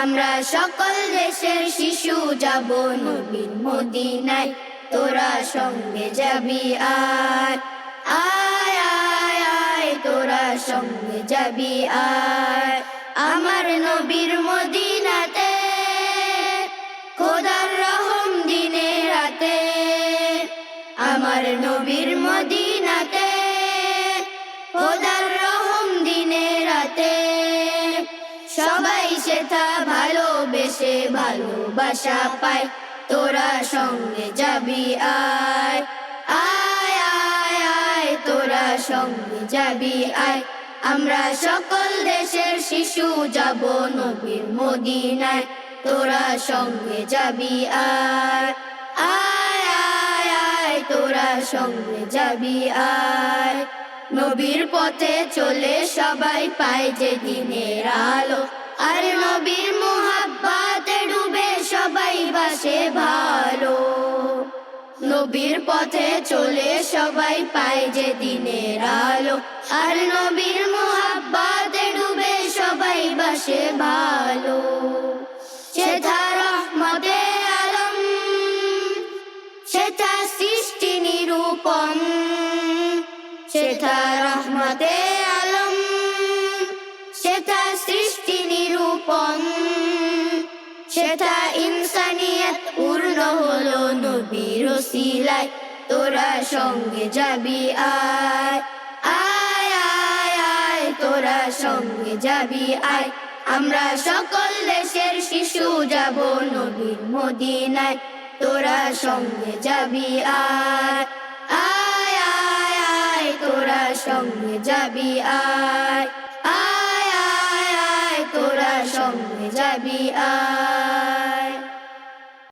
আমরা সকল দেশের শিশু যাব নবীর মদিনায়। তোরা সঙ্গে যাবি আয় আয় আয় আয়, তোরা সঙ্গে যাবি আয় আমার নবীর মদিনাতে খোদার রহম দিনে রাতে। আমার নবীর মদিনাতে খোদার রহম দিনে রাতে। সেথা ভালোবেসে ভালোবাসা পায়। তোরা সঙ্গে যাবি, আয় আয় আয় আয়, তোরা সঙ্গে যাবি, আয়। আমরা সকল দেশের শিশু যাব নবীর মদিনায়। তোরা সঙ্গে যাবি, আয় আয় আয় আয়, তোরা সঙ্গে যাবি, আয়। নবীর পথে চলে সবাই পায় যে দিনের নবীর মোহাব্বাতে ডুবে সবাই বাসে ভালো। নবীর পথে চলে সবাই পায় যে দিনের আলো। আর নবীর মোহাব্বাতে ডুবে সবাই বাসে ভালো। আলম সৃষ্টি নিরূপণ সেথা রহমতে সেথা ইনসানিয়ত, পূর্ণ হলো নবীর সিলাই তোরা সঙ্গে যাবি, আয় আয় আয় আয়, তোরা সঙ্গে যাবি, আয়। আমরা সকল দেশের শিশু যাব নবীর মদিনায়। তোরা সঙ্গে যাবি, আয় আয় আয় আয়, তোরা সঙ্গে যাবি, আয়। সঙ্গে যাবি আ।